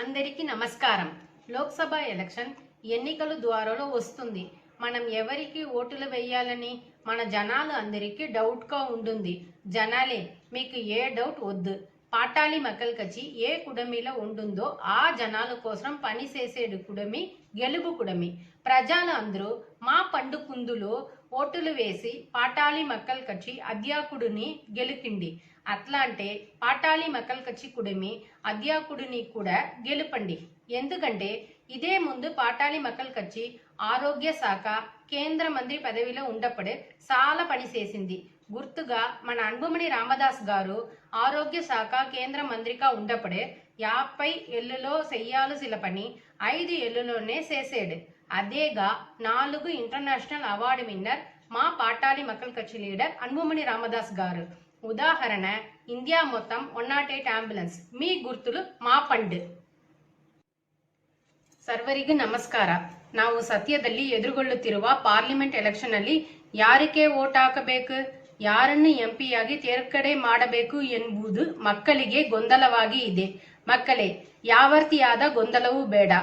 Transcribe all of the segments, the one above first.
అందరికీ నమస్కారం. లోక్సభ ఎలక్షన్ ఎన్నికల ద్వారాలో వస్తుంది. మనం ఎవరికి ఓటులు వేయాలని మన జనాలు అందరికీ డౌట్గా ఉంటుంది. జనాలే మీకు ఏ డౌట్ వద్దు. పాటాలి మక్కలు కచ్చి ఏ కుడమిలో ఉంటుందో ఆ జనాల కోసం పని చేసేడు కుడమి గెలుపు కుడమి. ప్రజలు అందరూ మా పండుకుందులో ఓటులు వేసి పాటాలి మక్కల్ కచ్చి అధ్యాకుడిని గెలికిండి. అట్లాంటే పాటాళి మకల్కచ్చి మక్కల్ కచ్చి కుడిమి అధ్యాకుడిని కూడా గెలుపండి. ఎందుకంటే ఇదే ముందు పాటాళి మక్కల్ కచ్చి ఆరోగ్య శాఖ కేంద్ర మంత్రి పదవిలో ఉండప్పుడే చాలా పని చేసింది. గుర్తుగా మన అన్బుమణి రామదాస్ గారు ఆరోగ్య శాఖ కేంద్ర మంత్రిగా ఉండప్పుడే యాభై ఎల్లులో చెయ్యాల్సిన పని ఐదు ఎల్లులోనే చేసాడు. అదేగా నాలుగు ఇంటర్నేషనల్ అవార్డు విన్నర్ మా పాటాలి మక్కల్ కచ్చి లీడర్ అన్బుమణి రామదాస్ గారు. ఉదాహరణ ఇండియా మొత్తం వన్ నాట్ ఎయిట్ అంబులెన్స్ మీ ಗುರ್ತುಲು మా పండు ಸರ್ವರಿಗೂ ನಮಸ್ಕಾರ ನಾವು ಸದ್ಯದಲ್ಲಿ ಎದುರುಗೊಳ್ಳುತ್ತಿರುವ ಪಾರ್ಲಿಮೆಂಟ್ ಎಲೆಕ್ಷನ್ ಅಲ್ಲಿ ಯಾರಿಗೆ ವೋಟ್ ಹಾಕಬೇಕು ಯಾರನ್ನು ಎಂಪಿಯಾಗಿ ತೇರ್ಗಡೆ ಮಾಡಬೇಕು ಎಂಬುದು ಮಕ್ಕಳಿಗೆ ಗೊಂದಲವಾಗಿ ಇದೆ ಮಕ್ಕಳೇ ಯಾವರ್ತಿಯಾದ ಗೊಂದಲವೂ ಬೇಡ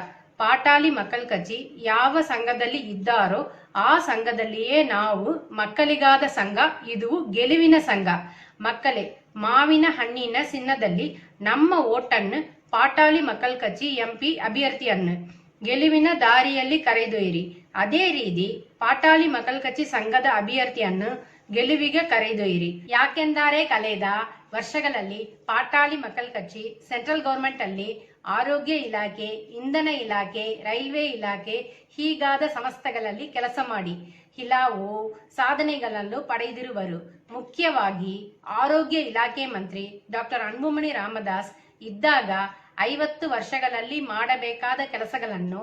ಪಾಟಾಳಿ ಮಕ್ಕಳ ಕಚ್ಚಿ ಯಾವ ಸಂಘದಲ್ಲಿ ಇದ್ದಾರೋ ಆ ಸಂಘದಲ್ಲಿಯೇ ನಾವು ಮಕ್ಕಳಿಗಾದ ಸಂಘ ಇದು ಗೆಲುವಿನ ಸಂಘ ಮಕ್ಕಳೇ, ಮಾವಿನ ಹಣ್ಣಿನ ಸಿನ್ನದಲ್ಲಿ ನಮ್ಮ ಓಟನ್ನು ಪಾಟಾಳಿ ಮಕ್ಕಳ ಕಚ್ಚಿ ಎಂಪಿ ಅಭ್ಯರ್ಥಿಯನ್ನು. ಗೆಲುವಿನ ದಾರಿಯಲ್ಲಿ ಕರೆದೊಯ್ಯಿರಿ. ಅದೇ ರೀತಿ ಪಾಟಾಳಿ ಮಕ್ಕಳ ಕಚ್ಚಿ ಸಂಘದ ಅಭ್ಯರ್ಥಿಯನ್ನು ಗೆಲುವಿಗೆ ಕರೆದೊಯ್ಯಿರಿ. ಯಾಕೆಂದರೆ ಕಳೆದ ವರ್ಷಗಳಲ್ಲಿ ಪಾಟಾಳಿ ಮಕ್ಕಳ ಕಚ್ಚಿ ಸೆಂಟ್ರಲ್ ಗೌರ್ಮೆಂಟ್ ಅಲ್ಲಿ ಆರೋಗ್ಯ ಇಲಾಖೆ, ಇಂಧನ ಇಲಾಖೆ, ರೈಲ್ವೆ ಇಲಾಖೆ ಹೀಗಾದ ಸಂಸ್ಥೆಗಳಲ್ಲಿ ಕೆಲಸ ಮಾಡಿ. ಹಲವು ಸಾಧನೆಗಳನ್ನು ಪಡೆದಿರುವರು. ಮುಖ್ಯವಾಗಿ ಆರೋಗ್ಯ ಇಲಾಖೆ ಮಂತ್ರಿ ಡಾಕ್ಟರ್ ಅನ್ಬುಮಣಿ ರಾಮದಾಸ್ ಇದ್ದಾಗ ಐವತ್ತು ವರ್ಷಗಳಲ್ಲಿ ಮಾಡಬೇಕಾದ ಕೆಲಸಗಳನ್ನು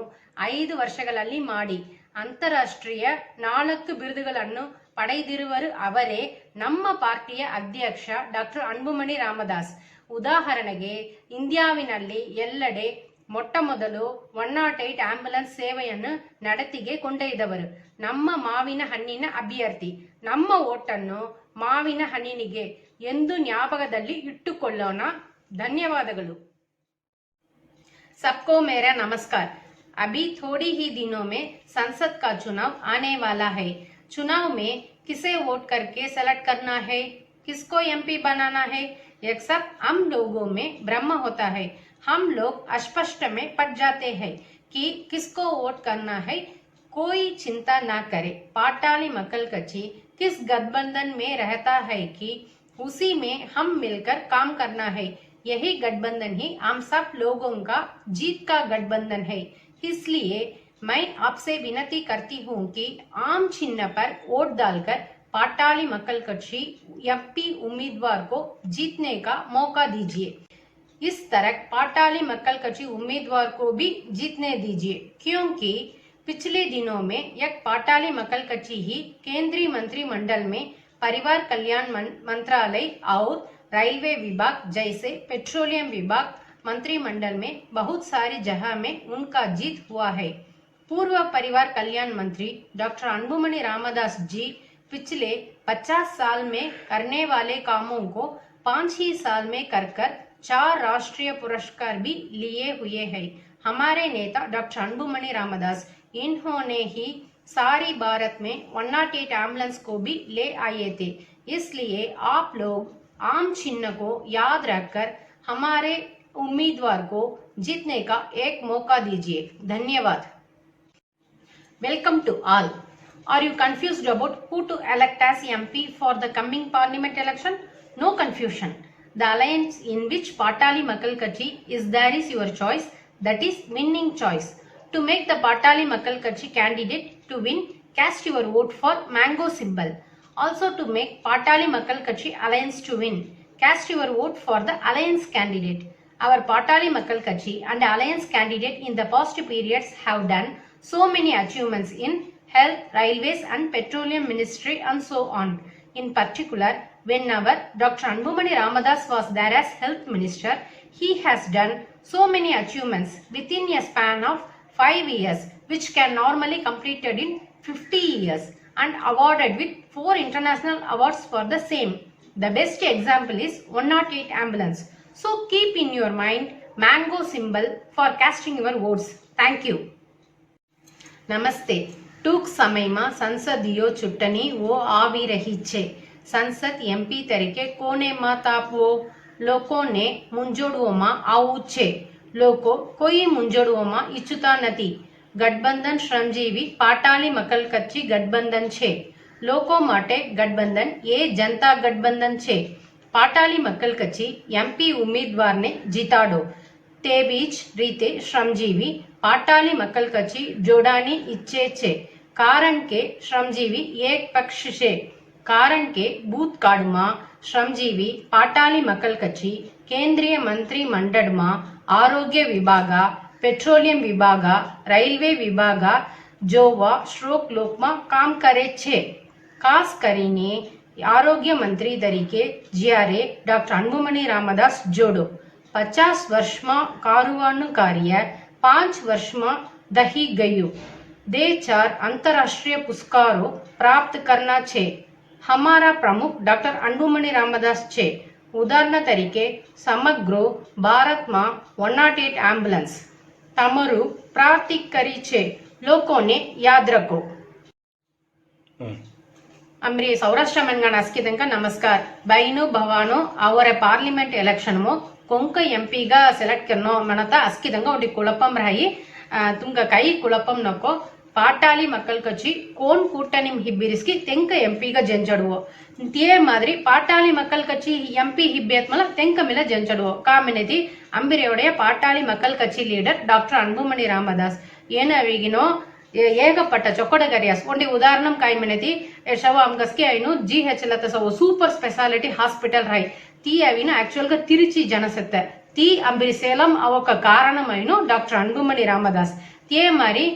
ಐದು ವರ್ಷಗಳಲ್ಲಿ ಮಾಡಿ, ಅಂತಾರಾಷ್ಟ್ರೀಯ ನಾಲ್ಕು ಬಿರುದುಗಳನ್ನು ಪಡೆದಿರುವರು ಅವರೇ ನಮ್ಮ ಪಾರ್ಟಿಯ ಅಧ್ಯಕ್ಷ ಡಾಕ್ಟರ್ ಅನ್ಬುಮಣಿ ರಾಮದಾಸ್. ಉದಾಹರಣೆಗೆ, ಇಂಡಿಯಾವಿನಲ್ಲಿ ಎಲ್ಲೆಡೆ ಮೊಟ್ಟ ಮೊದಲು ಒನ್ ನಾಟ್ ಏಟ್ ಆಂಬ್ಯುಲೆನ್ಸ್ ಸೇವೆಯನ್ನು ನಡತಿಗೆ ಕೊಂಡೊಯ್ದವರು ನಮ್ಮ ಮಾವಿನ ಹಣ್ಣಿನ ಅಭ್ಯರ್ಥಿ ನಮ್ಮ ಓಟನ್ನು ಮಾವಿನ ಹಣ್ಣಿನಿಗೆ ಎಂದು ಜ್ಞಾಪಕದಲ್ಲಿ ಇಟ್ಟುಕೊಳ್ಳೋಣ ಧನ್ಯವಾದಗಳು सबको मेरा नमस्कार अभी थोड़ी ही दिनों में संसद का चुनाव आने वाला है चुनाव में किसे वोट करके सेलेक्ट करना है किसको एमपी बनाना है यह सब हम लोगों में भ्रम होता है हम लोग अस्पष्ट में पड़ जाते हैं कि किसको वोट करना है। कोई चिंता ना करे। पाटाली मकल कच्ची किस गठबंधन में रहता है कि उसी में हम मिलकर काम करना है। यही गठबंधन ही हम सब लोगों का, जीत का गठबंधन है। इसलिए मैं आपसे विनती करती हूँ कि आम चिन्ह पर वोट डालकर पाटाली मकल कक्षी एमपी उम्मीदवार को जीतने का मौका दीजिए। इस तरह पाटाली मक्कल कक्षी उम्मीदवार को भी जीतने दीजिए, क्योंकि पिछले दिनों में एक पाटाली मक्कल कच्ची ही केंद्रीय मंत्रिमंडल में परिवार कल्याण मंत्रालय और रेलवे विभाग जैसे पेट्रोलियम विभाग मंत्रिमंडल में बहुत सारी जगह में उनका जीत हुआ है। पूर्व परिवार कल्याण मंत्री डॉक्टर अनबुमणि रामदास जी पिछले 50 साल में करने वाले कामों को पाँच ही साल में कर कर चार राष्ट्रीय पुरस्कार भी लिए हुए हैं हमारे नेता डॉक्टर अनबुमणि रामदास, इन्होंने ही सारी भारत में वन नाट एट एंबुलेंस को भी ले आए थे इसलिए आप लोग आम चिन्ह को याद रखकर हमारे उम्मीदवार को जीतने का एक मौका दीजिए धन्यवाद Welcome to all. Are you confused about who to elect as MP for the coming parliament election? No confusion. The alliance in which Patali Makal Kachi is there is your choice, that is winning choice. To make the Patali Makal Kachi candidate to win, cast your vote for mango symbol. Also to make Patali Makal Kachi alliance to win, cast your vote for the alliance candidate. Our Patali Makal Kachi and alliance candidate in the past periods have done so many achievements in health, railways and petroleum ministry and so on. In particular, whenever Dr. Anbumani Ramadas was there as health minister, he has done so many achievements within a span of 5 years which can normally completed in 50 years and awarded with 4 international awards for the same. The best example is 108 ambulance. So keep in your mind mango symbol for casting your votes. Thank you. Namaste. டூக் சமயமா சன்சதியோ சுட்டனி ஓ ஆவிரகிச்சே સંસદ MP તરીકે કોને મત આપવો? લોકોને મૂંઝવણોમાં આવવું છે. લોકો કોઈ મૂંઝવણોમાં ઈચ્છતા નથી. ગઠબંધન શ્રમજીવી પાટાળી મકલ કચ્છી ગઠબંધન છે. લોકો માટે ગઠબંધન એ જનતા ગઠબંધન છે. પાટાલી મકલ કચ્છી એમપી ઉમેદવારને જીતાડો. તેવી જ રીતે શ્રમજીવી પાટાળી મકલ કચ્છી જોડાની ઈચ્છે છે. કારણ કે શ્રમજીવી એક પક્ષ છે. કારણ કે ભૂતકાળમાં શ્રમજીવી પાટાલી મકલ કચી કેન્દ્રીય મંત્રી મંડળમાં આરોગ્ય વિભાગ, પેટ્રોલિયમ વિભાગ, રેલવે વિભાગ જોવા શ્રોકલોકમાં કામ કરે છે. ખાસ કરીને આરોગ્ય મંત્રી તરીકે જ્યારે ડૉક્ટર અન્બુમણી રામદાસ જોડો પચાસ વર્ષમાં કારુવાનું કાર્ય પાંચ વર્ષમાં દહી ગયું. દે ચાર આંતરરાષ્ટ્રીય પુરસ્કારો પ્રાપ્ત કરના છે. હમારા પ્રમુખ ડૉક્ટર અંડુમણી રામદાસ છે ઉદાહરણ તરીકે સમગ્ર ભારતમાં વન નોટ એટ એમ્બ્યુલન્સ તમારું પ્રાર્થિત કરી છે લોકોને યાદ રાખો અમરી સૌરાષ્ટ્ર મંગણ అస్కితంగా నమస్కార్ బైను భవాను ಅವರ ಪಾರ್ಲಿಮೆಂಟ್ ಎಲೆಕ್ಷನ್ಮು కొంక ఎంపీగా సెలెక్ట్ కన్నో మనత అస్కితంగా ఒకటి కుళపం రాయి తుంగ కై కుళపం నొక్కో பாட்டாளி மக்கள் கட்சி கோன் கூட்டணಿ ಹಿಬ್ಬಿರಿಸಿ ತೆಂಕ ಎಂಪಿಗ ಜಂಜಡುವ ಇದೇ ಮಾದರಿ பாட்டாளி மக்கள் கட்சி எம்பி ஹிப்பியத்மல தெங்க மேல ஜெஞ்சடுவோம் காமினதி அம்பிரையுடைய பாட்டாளி மக்கள் கட்சி லீடர் டாக்டர் அன்புமணி ராமதாஸ் ಏನವಿಗಿನೋ ಏಗಪಟ್ಟ ಚೊಕ್ಕಡಗರಿಯಾಸ್ ಒಂದಿ ಉದಾಹರಣಂ ಕಾಯ್ಮಿನದಿ ಶವ ಅಮ್ಗಸ್ಗೆ ಐನು ಜಿ ಹೆಚ್ ಲತಸವು ಸೂಪರ್ ಸ್ಪೆಷಾಲಿಟಿ ಹಾಸ್ಪಿಟಲ್ ರೈ ತೀ ಅವಿನ ಆಕ್ಚುವಲ್ಗ ತಿರುಚಿ ಜನಸತ್ತೆ ತೀ ಅಂಬಿರಿ ಸೇಲಂ ಅವೊಕ ಕಾರಣಮೈನು ಡಾಕ್ಟರ್ ಅನ್ಬುಮಣಿ ರಾಮದಾಸ್ ತೇ ಮಾರಿ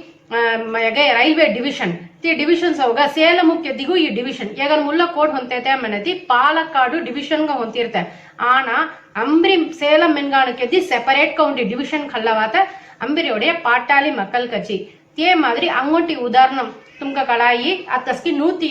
ಈಗ ರೈಲ್ವೆ ಡಿವಿಷನ್ ತಿ ಡಿವಿಷನ್ಸ್ ಅವಾಗ ಸೇಲಮುಕ್ಕೆ ದಿಗು ಈ ಡಿವಿಷನ್ ಈಗ ಮುಲ್ಲ ಕೋಟ್ ಹೊಂತೈತೆ ಆಮೇಲೆ ಪಾಲಕ್ಕಾಡು ಡಿವಿಷನ್ಗೆ ಹೊಂತಿರ್ತೆ ಆನ ಅಂಬ್ರಿ ಸೇಲಂ ಮೆನ್ಗಾಣಕ್ಕೆ ದಿ ಸೆಪರೇಟ್ ಕೌಂಟಿ ಡಿವಿಷನ್ ಕಲ್ಲವಾತ ಅಂಬಿರಿಯೋಡೆಯ ಪಾಟಾಲಿ ಮಕ್ಕಲ್ ಕಚಿ தே மாதிரி அங்கோட்டி உதாரணம் தும்க கலாயி அத்தஸ்கி நூத்தி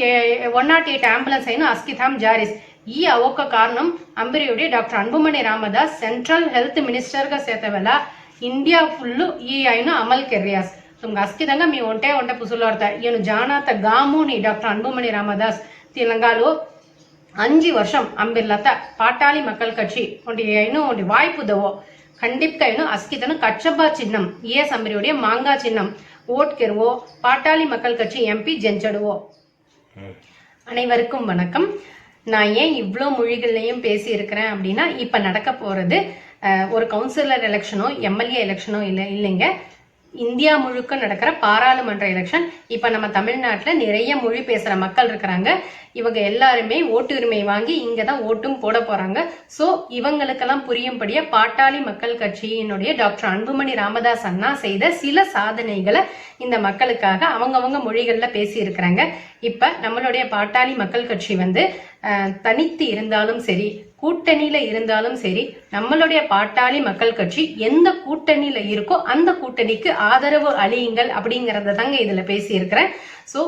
ஒன் நாட் எயிட் ஆம்புலன்ஸ் ஐனும் அஸ்கிதாம் ஜாரிஸ் ಈ ಅವಕ ಕಾರಣಂ ಅಂಬಿರಿಯುಡಿ doctor Anbumani Ramadoss central health ಮಿನಿಸ್ಟರ್ಗ ಸೇತವೆಲ್ಲ ಇಂಡಿಯಾ ಫುಲ್ಲು ಈ ಐನು ಅಮಲ್ ಕೆರಿಯಾಸ್ తమకు అస్ఖితంగా మీ ఒంటే ఒంటే పుసులాడతా ఈయన జానాత గాముని డాక్టర్ అన్బుమణి రామదాస్ తెలంగాణలో அஞ்சு வருஷம் அம்பிர்லத்த பாட்டாளி மக்கள் கட்சி. உடைய இன்னும் உடைய வாய்ப்பு தவோ கண்டிப்பாக இன்னும் அஸ்கிதனு கச்சப்பா சின்னம் ஏஎஸ் அம்பரியுடைய மாங்கா சின்னம். ஓட்கெருவோ பாட்டாளி மக்கள் கட்சி எம்பி ஜென்சடுவோ அனைவருக்கும் வணக்கம். நான் ஏன் இவ்வளோ மொழிகள்லையும் பேசியிருக்கிறேன் அப்படின்னா இப்போ நடக்க போகிறது ஒரு கவுன்சிலர் எலெக்ஷனோ எம்எல்ஏ எலெக்ஷனோ இல்லை இல்லைங்க. இந்தியா முழுக்க நடக்கிற பாராளுமன்ற எலெக்ஷன் இப்போ நம்ம தமிழ்நாட்டில் நிறைய மொழி பேசுகிற மக்கள் இருக்கிறாங்க. இவங்க எல்லாருமே ஓட்டுரிமை வாங்கி இங்கே தான் ஓட்டும் போட போகிறாங்க ஸோ இவங்களுக்கெல்லாம் புரியும்படியா பாட்டாளி மக்கள் கட்சியினுடைய டாக்டர் அன்புமணி ராமதாஸ் அண்ணா செய்த சில சாதனைகளை இந்த மக்களுக்காக அவங்கவங்க மொழிகளில் பேசியிருக்கிறாங்க. இப்போ நம்மளுடைய பாட்டாளி மக்கள் கட்சி வந்து தனித்து இருந்தாலும் சரி கூட்டணியில இருந்தாலும் சரி நம்மளுடைய பாட்டாளி மக்கள் கட்சி எந்த கூட்டணியில இருக்கோ அந்த கூட்டணிக்கு ஆதரவு அளியுங்கள் அப்படிங்கறத தாங்க இதுல பேசியிருக்கிறேன். ஸோ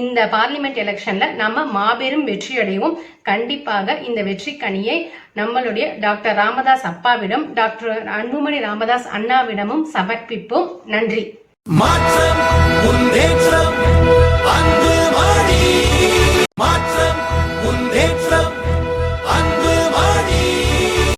இந்த பார்லிமெண்ட் எலெக்ஷன்ல நம்ம மாபெரும் வெற்றி அடைவோம் கண்டிப்பாக இந்த வெற்றி கனியை நம்மளுடைய டாக்டர் ராமதாஸ் அப்பாவிடம் டாக்டர் அன்புமணி ராமதாஸ் அண்ணாவிடமும் சமர்ப்பிப்போம். நன்றி. மாற்றம் மாற்றம்